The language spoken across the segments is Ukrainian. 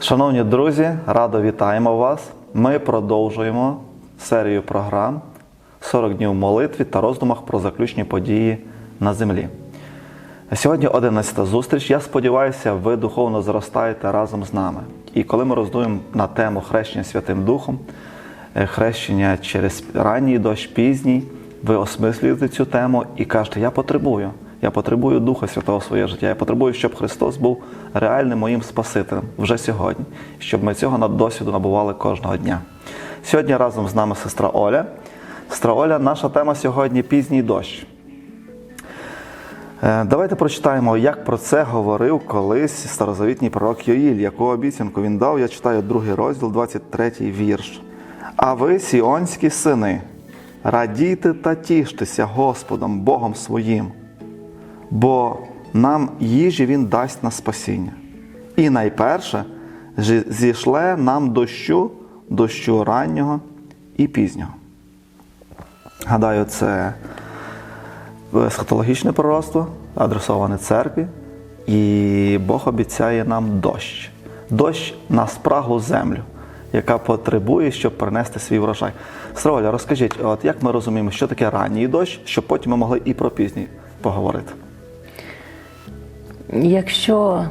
Шановні друзі, радо вітаємо вас. Ми продовжуємо серію програм 40 днів молитві та роздумах про заключні події на землі. Сьогодні 11 зустріч. Я сподіваюся, ви духовно зростаєте разом з нами. І коли ми роздуємо на тему хрещення Святим Духом, е, хрещення через ранній дощ, пізній, ви осмислюєте цю тему і кажете, я потребую. Я потребую Духа Святого в своє життя. Я потребую, щоб Христос був реальним моїм Спасителем вже сьогодні, щоб ми цього над досвіду набували кожного дня. Сьогодні разом з нами сестра Оля. Сестра Оля, наша тема сьогодні пізній дощ. Е, Давайте прочитаємо, як про це говорив колись старозавітній пророк Йоїль, яку обіцянку він дав. Я читаю другий розділ, 23 вірш. А ви, сіонські сини, радійте та тіштеся Господом, Богом своїм, бо нам їжі Він дасть на спасіння. І найперше зійшле нам дощу, дощу раннього і пізнього. Гадаю, це есхатологічне пророцтво, адресоване церкві, і Бог обіцяє нам дощ. Дощ на спраглу землю, яка потребує, щоб принести свій врожай. Сраволя, розкажіть, от як ми розуміємо, що таке ранній дощ, щоб потім ми могли і про пізній поговорити. Якщо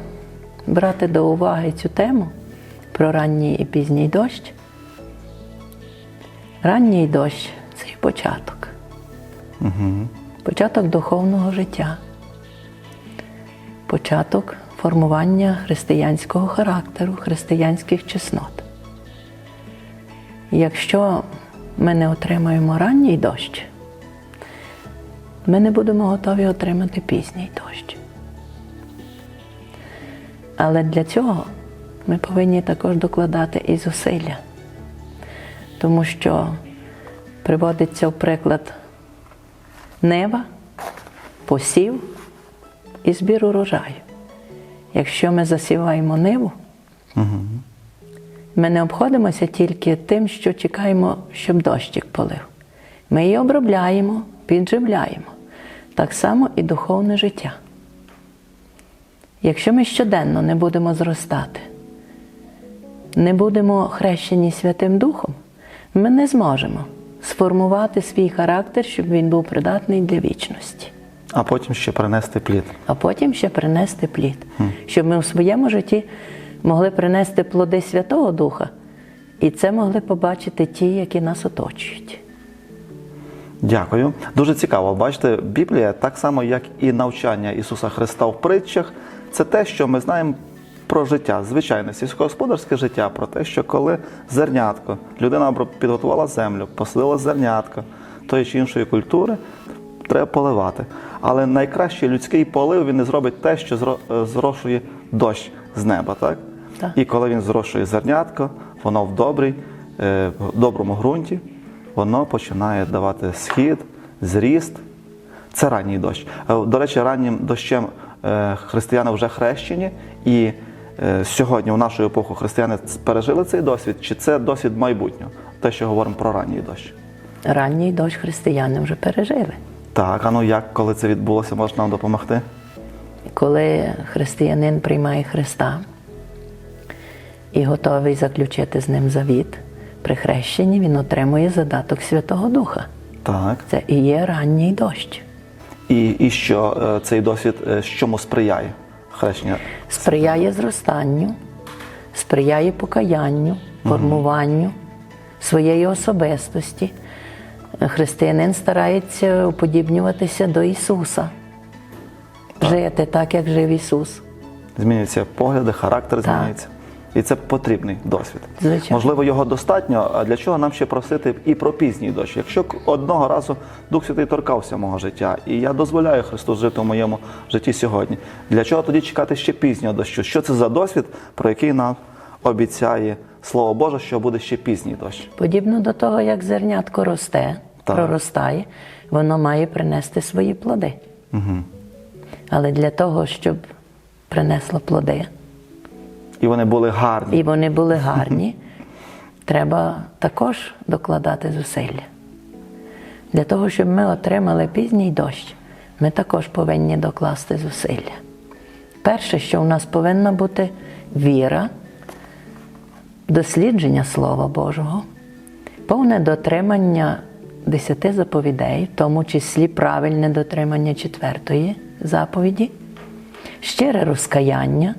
брати до уваги цю тему про ранній і пізній дощ, ранній дощ це і початок. Початок духовного життя, початок формування християнського характеру, християнських чеснот. Якщо ми не отримаємо ранній дощ, ми не будемо готові отримати пізній дощ. Але для цього ми повинні також докладати і зусилля, тому що приводиться в приклад нева, посів і збір урожаю. Якщо ми засіваємо ниву, ми не обходимося тільки тим, що чекаємо, щоб дощик полив. Ми її обробляємо, підживляємо. Так само і духовне життя. Якщо ми щоденно не будемо зростати, не будемо хрещені Святим Духом, ми не зможемо сформувати свій характер, щоб він був придатний для вічності, А потім ще принести плід. а потім ще принести плід, щоб ми в своєму житті могли принести плоди Святого Духа, і це могли побачити ті, які нас оточують. Дякую. Дуже цікаво. Бачите, Біблія, так само, як і навчання Ісуса Христа в притчах, це те, що ми знаємо про життя, звичайне сільськогосподарське життя, про те, що коли зернятко, людина підготувала землю, посадила зернятко тої чи іншої культури, треба поливати. Але найкращий людський полив він не зробить те, що е, зрошує дощ з неба, так? Так. І коли він зрошує зернятко, воно в добрій, е, в доброму ґрунті, воно починає давати схід, зріст. Це ранній дощ. Е, До речі, раннім дощем християни вже хрещені, і е, сьогодні, в нашу епоху, християни пережили цей досвід, чи це досвід майбутнього? Те, що говоримо про ранній дощ. Ранній дощ християни вже пережили. Так, а ну як, коли це відбулося, може нам допомогти? Коли християнин приймає Христа і готовий заключити з ним завіт, при хрещенні він отримує задаток Святого Духа. Так. Це і є ранній дощ. І, і що е, цей досвід е, чому сприяє хрещення? Сприяє зростанню, сприяє покаянню, формуванню своєї особистості. Християнин старається уподібнюватися до Ісуса, жити так, як жив Ісус. Змінюються погляди, характер змінюється. І це потрібний досвід. Звичайно. Можливо, його достатньо. А для чого нам ще просити і про пізній дощ? Якщо одного разу Дух Святий торкався мого життя, і я дозволяю Христу жити в моєму житті сьогодні. Для чого тоді чекати ще пізнього дощу? Що це за досвід, про який нам обіцяє Слово Боже, що буде ще пізній дощ? Подібно до того, як зернятко росте, Так. проростає, воно має принести свої плоди. Угу. Але для того, щоб принесло плоди, І вони були гарні. і вони були гарні, треба також докладати зусилля. Для того, щоб ми отримали пізній дощ, ми також повинні докласти зусилля. Перше, що у нас повинна бути віра дослідження Слова Божого, повне дотримання десяти заповідей, в тому числі правильне дотримання четвертої заповіді, щире розкаяння,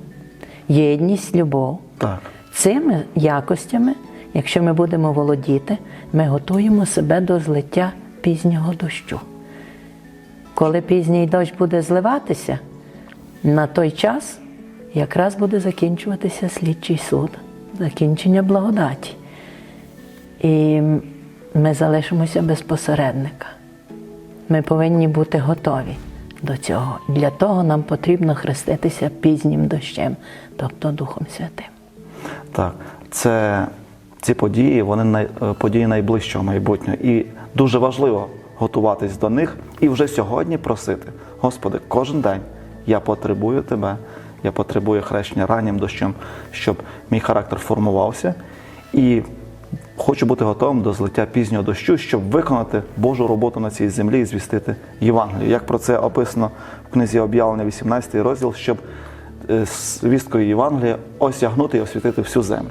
єдність, любов. Так. Цими якостями, якщо ми будемо володіти, ми готуємо себе до злиття пізнього дощу. Коли пізній дощ буде зливатися, на той час якраз буде закінчуватися слідчий суд, закінчення благодаті. І ми залишимося без посередника. Ми повинні бути готові до цього. Для того нам потрібно хреститися пізнім дощем, тобто Духом Святим. Так, це ці події, вони най, е, події найближчого майбутнього. І дуже важливо готуватись до них і вже сьогодні просити, Господи, кожен день я потребую Тебе, я потребую хрещення раннім дощем, щоб мій характер формувався. І хочу бути готовим до злиття пізнього дощу, щоб виконати Божу роботу на цій землі і звістити Євангелію. Як про це описано в книзі об'явлення, 18 розділ, щоб е, звісткою Євангелія осягнути і освітити всю землю.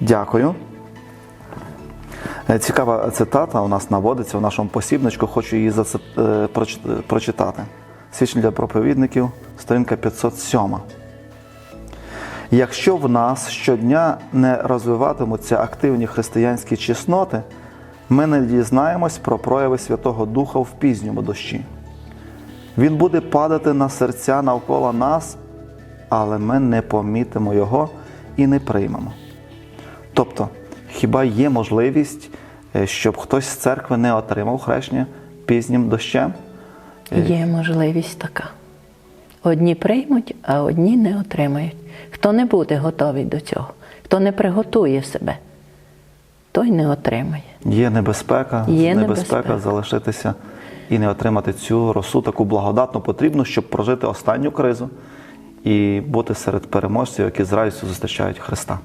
Дякую. Е, Цікава цитата у нас наводиться у нашому посібничку, хочу її заце- е, проч- прочитати. Свідчення для проповідників, сторінка 507. Якщо в нас щодня не розвиватимуться активні християнські чесноти, ми не дізнаємось про прояви Святого Духа в пізньому дощі. Він буде падати на серця навколо нас, але ми не помітимо його і не приймемо. Тобто, хіба є можливість, е, щоб хтось з церкви не отримав хрещення пізнім дощем? Є можливість така. Одні приймуть, а одні не отримають. Хто не буде готовий до цього, хто не приготує себе, той не отримає. Є небезпека, Є небезпека, небезпека. залишитися і не отримати цю росу таку благодатну потрібну, щоб прожити останню кризу і бути серед переможців, які з радістю зустрічають Христа.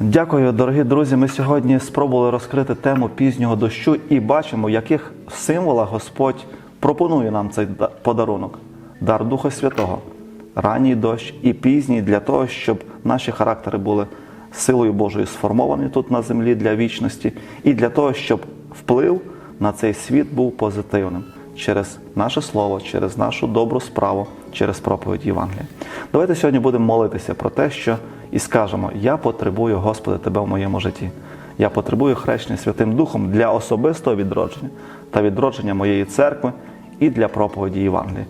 Дякую, дорогі друзі. Ми сьогодні спробували розкрити тему пізнього дощу і бачимо, в яких символах Господь пропонує нам цей подарунок дар Духа Святого, ранній дощ і пізній для того, щоб наші характери були силою Божою сформовані тут на землі для вічності, і для того, щоб вплив на цей світ був позитивним через наше слово, через нашу добру справу, через проповідь Євангелія. Давайте сьогодні будемо молитися про те, що і скажемо: Я потребую, Господи, Тебе в моєму житті. Я потребую хрещення Святим Духом для особистого відродження та відродження моєї церкви і для проповіді Євангелія.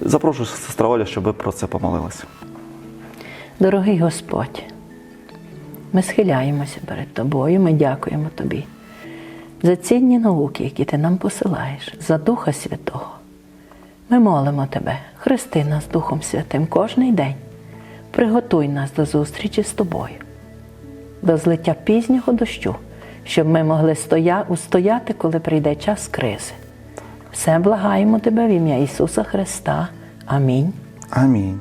Запрошую сестра Оля, щоб ви про це помолилися. Дорогий Господь, ми схиляємося перед Тобою, ми дякуємо Тобі за цінні науки, які Ти нам посилаєш, за Духа Святого. Ми молимо Тебе, хрести нас Духом Святим кожний день. Приготуй нас до зустрічі з Тобою, до злиття пізнього дощу, щоб ми могли стоя... устояти, коли прийде час кризи. Все благаємо Тебе в ім'я Ісуса Христа. Амінь. Амінь.